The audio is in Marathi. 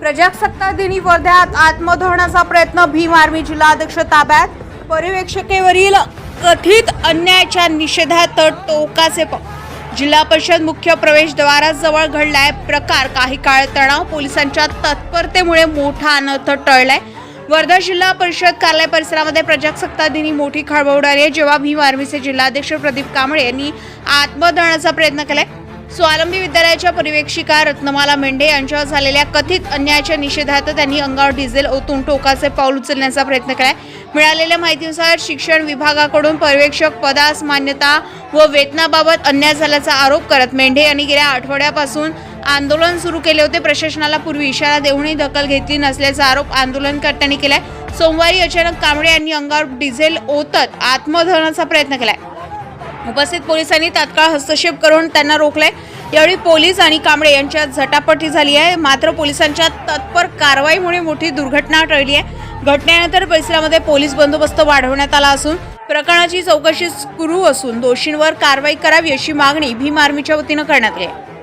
प्रजासत्ताक दिनी वर्ध्यात आत्मधरणाचा प्रयत्न भीम आर्मी जिल्हाध्यक्ष ताब्यात. पर्यवेक्षकेवरील कथित अन्यायाच्या निषेधात टोकाचे प जिल्हा परिषद मुख्य प्रवेशद्वाराजवळ घडलाय. प्रकार काही काळ तणाव पोलिसांच्या तत्परतेमुळे मोठा अनर्थ टळलाय. वर्धा जिल्हा परिषद कार्यालय परिसरामध्ये प्रजासत्ताक दिनी मोठी खळबळ उडाली आहे. जेव्हा भीम आर्मीचे जिल्हाध्यक्ष प्रदीप कांबळे यांनी आत्मदहनाचा प्रयत्न केलाय स्वावलंबी विद्यालयाच्या पर्यवेक्षिका रत्नमाला मेंढे यांच्यावर झालेल्या कथित अन्यायाच्या निषेधार्थ त्यांनी अंगावर डिझेल ओतून टोकाचे पाऊल उचलण्याचा प्रयत्न केलाय. मिळालेल्या माहितीनुसार शिक्षण विभागाकडून पर्यवेक्षक पदास मान्यता व वेतनाबाबत अन्याय झाल्याचा आरोप करत मेंढे यांनी गेल्या आठवड्यापासून आंदोलन सुरू केले होते. प्रशासनाला पूर्वी इशारा देऊनही दखल घेतली नसल्याचा आरोप आंदोलनकर्त्यांनी केलाय. सोमवारी अचानक कांबळे यांनी अंगावर डिझेल ओतत आत्मदहनाचा प्रयत्न केलाय. उपस्थित पोलिसांनी तात्काळ हस्तक्षेप करून त्यांना रोखलाय. यावेळी पोलीस आणि कांबळे यांच्यात झटापटी झाली आहे. मात्र पोलिसांच्या तत्पर कारवाईमुळे मोठी दुर्घटना टळली आहे. घटनेनंतर परिसरामध्ये पोलीस बंदोबस्त वाढवण्यात आला असून प्रकरणाची चौकशी सुरू असून दोषींवर कारवाई करावी अशी मागणी भीम आर्मीच्या वतीनं करण्यात आली आहे.